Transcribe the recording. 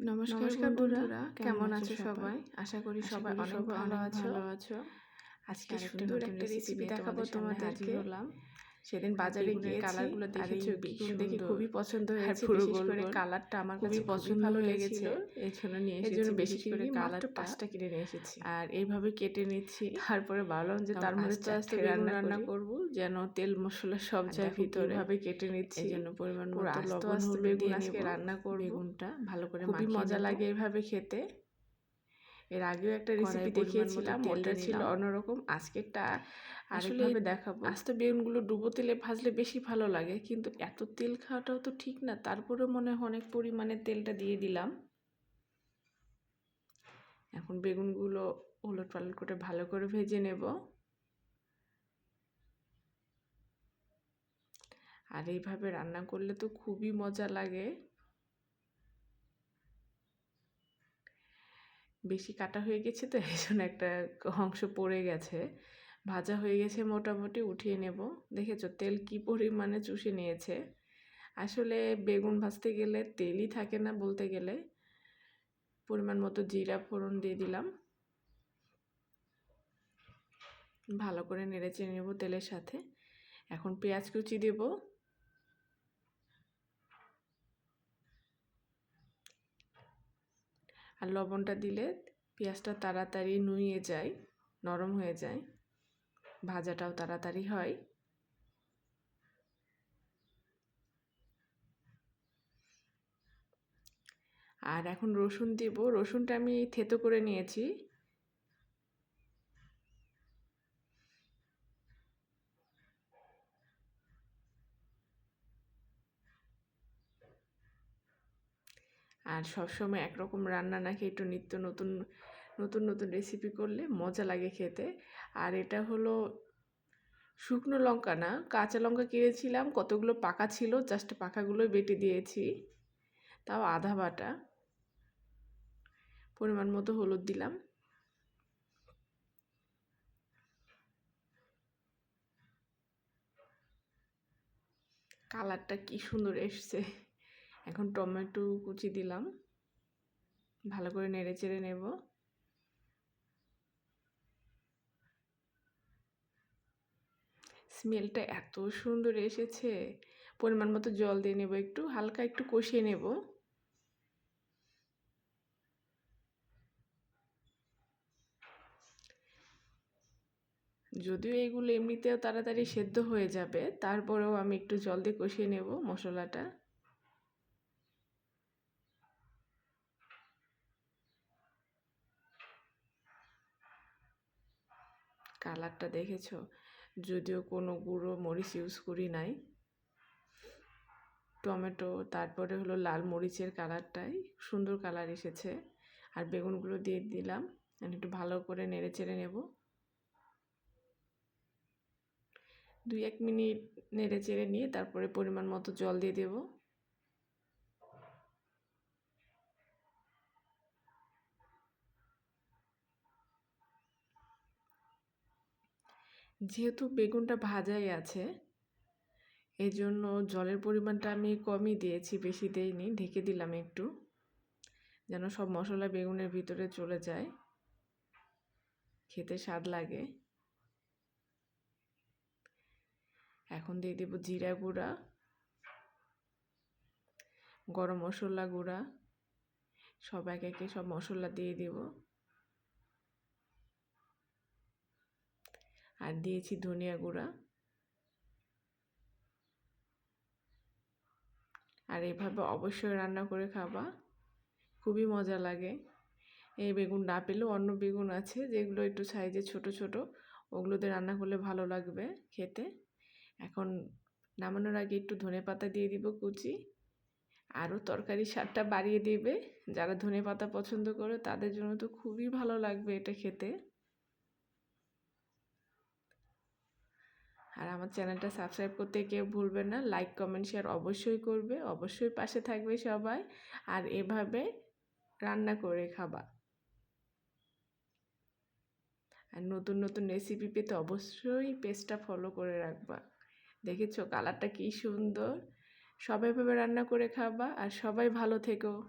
নমস্কার বন্ধুরা কেমন আছো সবাই? আশা করি সবাই অনেক ভালো আছো ভালো আছো। আজকে সুন্দর নতুন একটা রেসিপি দেখাবো তোমাদেরকে সেদিন বাজারে বেগুনের গিয়ে কালারগুলো দেখেছি, দেখে খুবই পছন্দ হয়েছে। পুরো বিশেষ করে। কালারটা আমার খুবই কাছে পছন্দ ভালো লেগেছে এই জন্য নিয়ে এসেছি জন্য বেশি করে কালারটা পাঁচটা কিনে নিয়ে এসেছি। আর এইভাবে কেটে নিচ্ছি। তারপরে ভাবলাম যে তার মধ্যে আস্তে তো আস্তে রান্না রান্না করব যেন তেল মশলা সব আর যায় ভিতরে। কীভাবে কেটে নিচ্ছি। এই জন্য পরিমাণ পুরো মতো লবণ হলুদ দিয়ে আজকে। রান্না করব। বেগুনটা ভালো করে খুবই মাখিয়ে মজা লাগে এভাবে খেতে। এর আগেও একটা রেসিপি দেখিয়েছিলাম ওটা ছিল। অন্যরকম। আজকেরটা আসলে আরেকভাবে দেখাবো। আস্ত বেগুনগুলো ডুবো তেলে ভাজলে বেশি ভালো লাগে কিন্তু এত তেল খাওয়াটাও তো ঠিক না। তারপরে মনে হয় অনেক পরিমাণে তেলটা দিয়ে দিলাম। এখন বেগুনগুলো উলট পালট করে ভালো করে ভেজে নেব। আর এইভাবে রান্না করলে তো খুবই মজা লাগে। বেশি কাটা হয়ে গেছে তো এই জন্য একটা অংশ পড়ে গেছে। ভাজা হয়ে গেছে মোটামুটি, উঠিয়ে নেব। দেখেছ তেল কি পরিমাণে চুষে নিয়েছে। আসলে বেগুন ভাজতে গেলে তেলই থাকে না বলতে গেলে। পরিমাণ মতো জিরা ফোড়ন দিয়ে দিলাম। ভালো করে নেড়ে চেড়ে নেব তেলের সাথে। এখন পেঁয়াজ কুচি দেব। আর লবণটা দিলে পেঁয়াজটা তাড়াতাড়ি নুয়ে যায়, নরম হয়ে যায়। ভাজাটাও তাড়াতাড়ি হয়। আর এখন রসুন দেব। রসুনটা আমি থেতো করে নিয়েছি। আর সবসময় একরকম রান্না নাকি একটু নিত্য নতুন নতুন নতুন রেসিপি করলে মজা লাগে খেতে। আর এটা হলো শুকনো লঙ্কা না, কাঁচা লঙ্কা কিনেছিলাম কতগুলো পাকা ছিল জাস্ট পাকাগুলোই বেটে দিয়েছি। তাও আধা বাটা। পরিমাণ মতো হলুদ দিলাম। কালারটা কি সুন্দর এসছে। এখন টমেটো কুচি দিলাম। ভালো করে নেড়ে চেড়ে নেব। স্মেলটা এত সুন্দর এসেছে। পরিমাণ মতো জল দিয়ে নেব একটু, হালকা একটু কষিয়ে নেব। যদিও এগুলো এমনিতেও তাড়াতাড়ি সেদ্ধ হয়ে যাবে, তারপরেও আমি একটু জল দিয়ে কষিয়ে নেব মশলাটা। কালারটা দেখেছ? যদিও কোনো গুঁড়ো মরিচ ইউজ করি নাই। টমেটো, তারপরে হলো লাল মরিচের কালারটাই, সুন্দর কালার এসেছে। আর বেগুনগুলো দিয়ে দিলাম একটু ভালো করে নেড়ে চেড়ে নেব। দুই এক মিনিট নেড়ে চেড়ে নিয়ে তারপরে পরিমাণ মতো জল দিয়ে দেব। যেহেতু বেগুনটা ভাজাই আছে এই জন্য জলের পরিমাণটা আমি কমই দিয়েছি, বেশি দেইনি, ঢেকে দিলাম একটু, যেন সব মশলা বেগুনের ভিতরে চলে যায়। খেতে স্বাদ লাগে। এখন দিয়ে দেব জিরা গুঁড়া, গরম মশলা গুঁড়া, সব এক একে সব মশলা দিয়ে দেব। আর দিয়েছি ধনিয়া গুঁড়া। আর এভাবে অবশ্যই রান্না করে খাবা। খুবই মজা লাগে। এই বেগুন না পেলেও অন্য বেগুন আছে যেগুলো একটু সাইজে ছোট ছোট ওগুলোতে রান্না করলে ভালো লাগবে খেতে। এখন নামানোর আগে একটু ধনে পাতা দিয়ে দিব কুচি। আরও তরকারি স্বাদটা বাড়িয়ে দেবে। যারা ধনে পাতা পছন্দ করে তাদের জন্য তো খুবই ভালো লাগবে এটা খেতে। আর আমার চ্যানেলটা সাবস্ক্রাইব করতে কেউ ভুলবে না লাইক কমেন্ট শেয়ার অবশ্যই করবে, অবশ্যই পাশে থাকবে সবাই। আর এভাবে রান্না করে খাবা। আর নতুন নতুন রেসিপি পেতে অবশ্যই পেজটা ফলো করে রাখবা। দেখেছ কালারটা কি সুন্দর? সবাই ভাবে রান্না করে খাবা আর সবাই ভালো থেকো।